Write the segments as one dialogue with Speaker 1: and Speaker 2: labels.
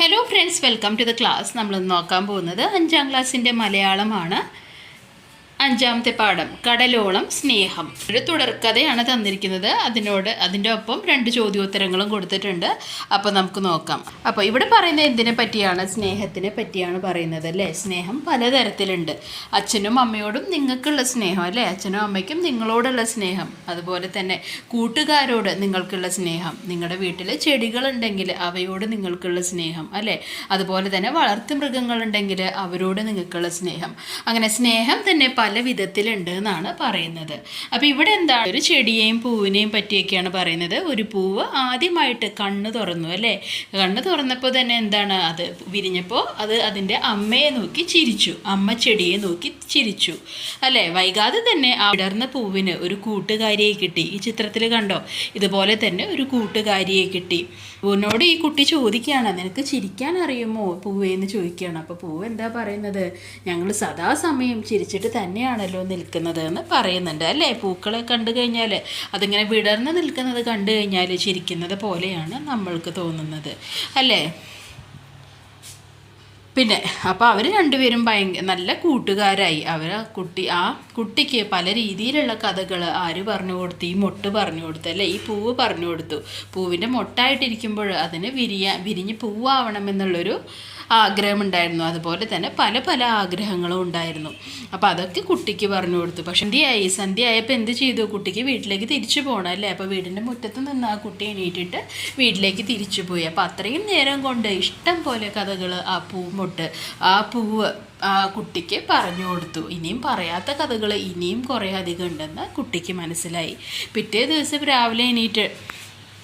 Speaker 1: Hello friends welcome to the class നമ്മൾ നോക്കാൻ പോകുന്നത് അഞ്ചാം ക്ലാസ്സിന്റെ മലയാളമാണ്. അഞ്ചാമത്തെ പാഠം കടലോളം സ്നേഹം. ഒരു തുടർക്കഥയാണ് തന്നിരിക്കുന്നത്. അതിനോട് അതിന്റെ ഒപ്പം രണ്ട് ചോദ്യോത്തരങ്ങളും കൊടുത്തിട്ടുണ്ട്. അപ്പോൾ നമുക്ക് നോക്കാം. അപ്പോൾ ഇവിടെ പറയുന്നത് എന്തിനെ പറ്റിയാണ്? സ്നേഹത്തിനെ പറ്റിയാണ് പറയുന്നത് അല്ലേ? സ്നേഹം പലതരത്തിലുണ്ട്. അച്ഛനും അമ്മയോടും നിങ്ങൾക്കുള്ള സ്നേഹം അല്ലേ? അച്ഛനും അമ്മയ്ക്കും നിങ്ങളോടുള്ള സ്നേഹം. അതുപോലെ തന്നെ കൂട്ടുകാരോട് നിങ്ങൾക്കുള്ള സ്നേഹം. നിങ്ങളുടെ വീട്ടിൽ ചെടികളുണ്ടെങ്കിൽ അവയോട് നിങ്ങൾക്കുള്ള സ്നേഹം അല്ലേ? അതുപോലെ തന്നെ വളർത്തു മൃഗങ്ങളുണ്ടെങ്കിൽ അവരോട് നിങ്ങൾക്കുള്ള സ്നേഹം. അങ്ങനെ സ്നേഹം തന്നെ പല വിധത്തിലുണ്ട് എന്നാണ് പറയുന്നത്. അപ്പോൾ ഇവിടെ എന്താണ് ഒരു ചെടിയെയും പൂവിനെയും പറ്റിയൊക്കെയാണ് പറയുന്നത്. ഒരു പൂവ് ആദ്യമായിട്ട് കണ്ണ് തുറന്നു അല്ലേ? കണ്ണ് തുറന്നപ്പോൾ തന്നെ എന്താണ് അത് വിരിഞ്ഞപ്പോൾ അത് അതിന്റെ അമ്മയെ നോക്കി ചിരിച്ചു. അമ്മ ചെടിയെ നോക്കി ചിരിച്ചു അല്ലേ? വൈകാതെ തന്നെ ആ വിടർന്ന പൂവിന് ഒരു കൂട്ടുകാരിയെ കിട്ടി. ഈ ചിത്രത്തിൽ കണ്ടോ? ഇതുപോലെ തന്നെ ഒരു കൂട്ടുകാരിയെ കിട്ടി. പൂവിനോട് ഈ കുട്ടി ചോദിക്കുകയാണ് നിനക്ക് ചിരിക്കാൻ അറിയുമോ? പൂവേ എന്ന് ചോദിക്കുകയാണ്. അപ്പോൾ പൂവ് എന്താ പറയുന്നത്? ഞങ്ങൾ സദാസമയം ചിരിച്ചിട്ട് തന്നെയാണല്ലോ നിൽക്കുന്നത് എന്ന് പറയുന്നുണ്ട്. അല്ലേ? പൂക്കളെ കണ്ടു കഴിഞ്ഞാൽ അതിങ്ങനെ വിടർന്ന് നിൽക്കുന്നത് കണ്ടു കഴിഞ്ഞാൽ ചിരിക്കുന്നത് പോലെയാണ് നമ്മൾക്ക് തോന്നുന്നത്. അല്ലേ? പിന്നെ അപ്പോൾ അവർ രണ്ടുപേരും ഭയങ്കര നല്ല കൂട്ടുകാരായി. അവർ കുട്ടി ആ കുട്ടിക്ക് പല രീതിയിലുള്ള കഥകൾ ആര് പറഞ്ഞു കൊടുത്തു ഈ മൊട്ട് പറഞ്ഞു കൊടുത്തു അല്ലേ? ഈ പൂവ് പറഞ്ഞു കൊടുത്തു. പൂവിന്റെ മൊട്ടായിട്ടിരിക്കുമ്പോൾ അതിന് വിരിയാ വിരിഞ്ഞ് പൂവാവണമെന്നുള്ളൊരു ആഗ്രഹമുണ്ടായിരുന്നു. അതുപോലെ തന്നെ പല പല ആഗ്രഹങ്ങളും ഉണ്ടായിരുന്നു. അപ്പോൾ അതൊക്കെ കുട്ടിക്ക് പറഞ്ഞു കൊടുത്തു. പക്ഷെ സന്ധ്യയായി സന്ധ്യയായപ്പോൾ എന്ത് ചെയ്തു? കുട്ടിക്ക് വീട്ടിലേക്ക് തിരിച്ചു പോകണം അല്ലേ? അപ്പോൾ വീടിന്റെ മുറ്റത്ത് നിന്ന് ആ കുട്ടി എണീറ്റിട്ട് വീട്ടിലേക്ക് തിരിച്ചു പോയി. അപ്പോൾ അത്രയും നേരം കൊണ്ട് ഇഷ്ടം പോലെ കഥകൾ ആ പൂമൊട്ട് ആ പൂവ് ആ കുട്ടിക്ക് പറഞ്ഞു കൊടുത്തു. ഇനിയും പറയാത്ത കഥകൾ ഇനിയും കുറേ അധികം ഉണ്ടെന്ന് കുട്ടിക്ക് മനസ്സിലായി. പിറ്റേ ദിവസം രാവിലെ എണീറ്റ്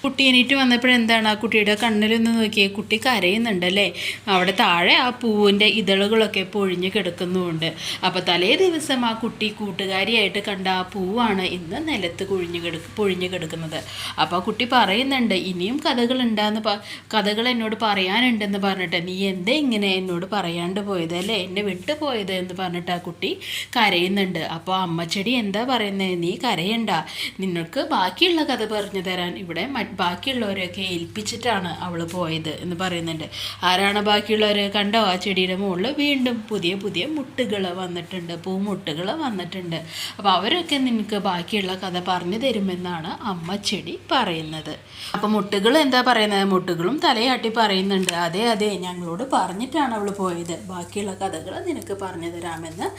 Speaker 1: കുട്ടി എണീറ്റ് വന്നപ്പോഴെന്താണ് ആ കുട്ടിയുടെ കണ്ണിലൊന്ന് നോക്കിയേ? കുട്ടി കരയുന്നുണ്ടല്ലേ? അവിടെ താഴെ ആ പൂവിന്റെ ഇതളുകളൊക്കെ പൊഴിഞ്ഞ് കിടക്കുന്നുമുണ്ട്. അപ്പോൾ തലേ ദിവസം ആ കുട്ടി കൂട്ടുകാരിയായിട്ട് കണ്ട ആ പൂവാണ് ഇന്ന് നിലത്ത് കുഴിഞ്ഞ് കിട പൊഴിഞ്ഞ് കിടക്കുന്നത്. അപ്പോൾ ആ കുട്ടി പറയുന്നുണ്ട് ഇനിയും പ കഥകൾ എന്നോട് പറയാനുണ്ടെന്ന് പറഞ്ഞിട്ട് നീ എന്തേ ഇങ്ങനെ എന്നോട് പറയാണ്ട് പോയത് അല്ലേ? എന്നെ വിട്ടുപോയത് എന്ന് പറഞ്ഞിട്ട് ആ കുട്ടി കരയുന്നുണ്ട്. അപ്പോൾ അമ്മച്ചെടി എന്താ പറയുന്നത് നീ കരയണ്ട. നിങ്ങൾക്ക് ബാക്കിയുള്ള കഥ പറഞ്ഞു തരാൻ ഇവിടെ ബാക്കിയുള്ളവരെയൊക്കെ ഏൽപ്പിച്ചിട്ടാണ് അവൾ പോയത് എന്ന് പറയുന്നുണ്ട്. ആരാണ് ബാക്കിയുള്ളവർ കണ്ടോ? ആ ചെടിയുടെ മുകളിൽ വീണ്ടും പുതിയ പുതിയ മുട്ടുകൾ വന്നിട്ടുണ്ട്. പൂമുട്ടുകൾ വന്നിട്ടുണ്ട്. അപ്പോൾ അവരൊക്കെ നിനക്ക് ബാക്കിയുള്ള കഥ പറഞ്ഞു തരുമെന്നാണ് അമ്മ ചെടി പറയുന്നത്. അപ്പോൾ മുട്ടുകൾ എന്താ പറയുന്നത് മുട്ടുകളും തലയാട്ടി പറയുന്നുണ്ട്. അതെ അതെ ഞങ്ങളോട് പറഞ്ഞിട്ടാണ് അവൾ പോയത്. ബാക്കിയുള്ള കഥകൾ നിനക്ക് പറഞ്ഞു തരാമെന്ന്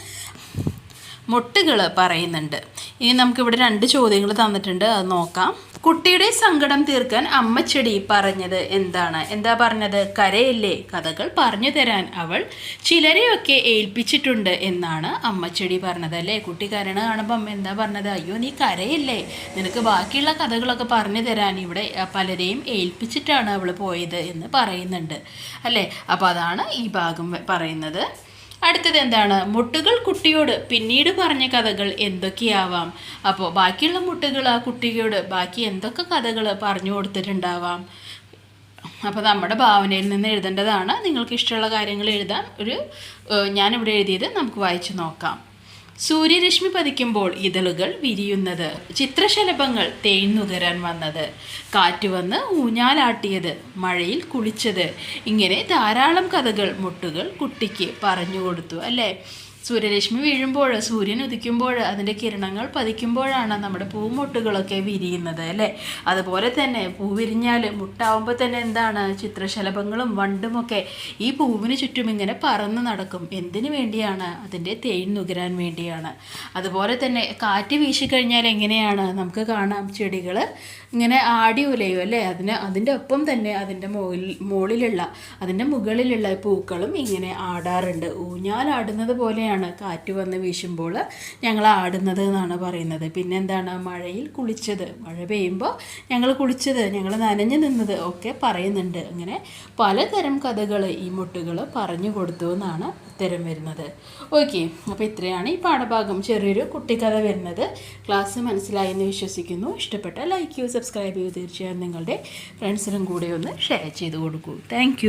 Speaker 1: മുട്ടുകൾ പറയുന്നുണ്ട്. ഇനി നമുക്കിവിടെ രണ്ട് ചോദ്യങ്ങൾ തന്നിട്ടുണ്ട്. അത് നോക്കാം. കുട്ടിയുടെ സങ്കടം തീർക്കാൻ അമ്മച്ചെടി പറഞ്ഞത് എന്താണ്? എന്താ പറഞ്ഞത്? കരയല്ലേ? കഥകൾ പറഞ്ഞു തരാൻ അവൾ ചിലരെയൊക്കെ ഏൽപ്പിച്ചിട്ടുണ്ട് എന്നാണ് അമ്മച്ചെടി പറഞ്ഞത് അല്ലേ? കുട്ടി കരണ കാണുമ്പം എന്താ പറഞ്ഞത്? അയ്യോ നീ കരയല്ലേ? നിനക്ക് ബാക്കിയുള്ള കഥകളൊക്കെ പറഞ്ഞു തരാൻ ഇവിടെ പലരെയും ഏൽപ്പിച്ചിട്ടാണ് അവൾ പോയത് എന്ന് പറയുന്നുണ്ട്. അല്ലേ? അപ്പോൾ അതാണ് ഈ ഭാഗം പറയുന്നത്. അടുത്തത് എന്താണ്? മുട്ടുകൾ കുട്ടിയോട് പിന്നീട് പറഞ്ഞ കഥകൾ എന്തൊക്കെയാവാം? അപ്പോൾ ബാക്കിയുള്ള മുട്ടുകൾ ആ കുട്ടിയോട് ബാക്കി എന്തൊക്കെ കഥകൾ പറഞ്ഞു കൊടുത്തിട്ടുണ്ടാവാം? അപ്പോൾ നമ്മുടെ ഭാവനയിൽ നിന്ന് എഴുതേണ്ടതാണ്. നിങ്ങൾക്ക് ഇഷ്ടമുള്ള കാര്യങ്ങൾ എഴുതാൻ ഒരു ഞാനിവിടെ എഴുതിയത് നമുക്ക് വായിച്ചു നോക്കാം. സൂര്യരശ്മി പതിക്കുമ്പോൾ ഇതളുകൾ വിരിയുന്നത്. ചിത്രശലഭങ്ങൾ തേയ്ന്നുകരാൻ വന്നത്. കാറ്റ് വന്ന് ഊഞ്ഞാലാട്ടിയത് മഴയിൽ കുളിച്ചത്. ഇങ്ങനെ ധാരാളം കഥകൾ മുട്ടുകൾ കുട്ടിക്ക് പറഞ്ഞു കൊടുത്തു അല്ലേ? സൂര്യരശ്മി വീഴുമ്പോൾ സൂര്യൻ ഉദിക്കുമ്പോൾ അതിന്റെ കിരണങ്ങൾ പതിക്കുമ്പോഴാണ് നമ്മുടെ പൂമൊട്ടുകളൊക്കെ വിരിയുന്നത് അല്ലേ? അതുപോലെ തന്നെ പൂ വിരിഞ്ഞാൽ മുട്ടാവുമ്പോൾ തന്നെ എന്താണ്? ചിത്രശലഭങ്ങളും വണ്ടുമൊക്കെ ഈ പൂവിന് ചുറ്റും ഇങ്ങനെ പറന്ന് നടക്കും. എന്തിനു വേണ്ടിയാണ്? അതിന്റെ തേൻ നുകരാൻ വേണ്ടിയാണ്. അതുപോലെ തന്നെ കാറ്റ് വീശിക്കഴിഞ്ഞാൽ എങ്ങനെയാണ്? നമുക്ക് കാണാം ചെടികൾ ഇങ്ങനെ ആടി ഉലയും അല്ലേ? അതിന് അതിന്റെ ഒപ്പം തന്നെ അതിന്റെ മുകളിൽ മുകളിലുള്ള അതിന്റെ മുകളിലുള്ള പൂക്കളും ഇങ്ങനെ ആടാറുണ്ട്. ഊഞ്ഞാലാടുന്നത് പോലെയാണ് കാറ്റ് വന്ന് വീശുമ്പോൾ ഞങ്ങൾ ആടുന്നത് എന്നാണ് പറയുന്നത്. പിന്നെന്താണ്? മഴയിൽ കുളിച്ചത്. മഴ പെയ്യുമ്പോൾ ഞങ്ങൾ കുളിച്ചത് ഞങ്ങൾ നനഞ്ഞു നിന്നത് ഒക്കെ പറയുന്നുണ്ട്. അങ്ങനെ പലതരം കഥകൾ ഈ മുട്ടുകൾ പറഞ്ഞു കൊടുത്തു എന്നാണ് ഉത്തരം വരുന്നത്. ഓക്കെ അപ്പോൾ ഇത്രയാണ് ഈ പാഠഭാഗം. ചെറിയൊരു കുട്ടിക്കഥ വരുന്നത്. ക്ലാസ് മനസ്സിലായി എന്ന് വിശ്വസിക്കുന്നു. ഇഷ്ടപ്പെട്ട ലൈക്ക് ചെയ്യൂ സബ്സ്ക്രൈബ് ചെയ്യൂ. തീർച്ചയായും നിങ്ങളുടെ ഫ്രണ്ട്സിനും കൂടെ ഒന്ന് ഷെയർ ചെയ്ത് കൊടുക്കൂ. താങ്ക്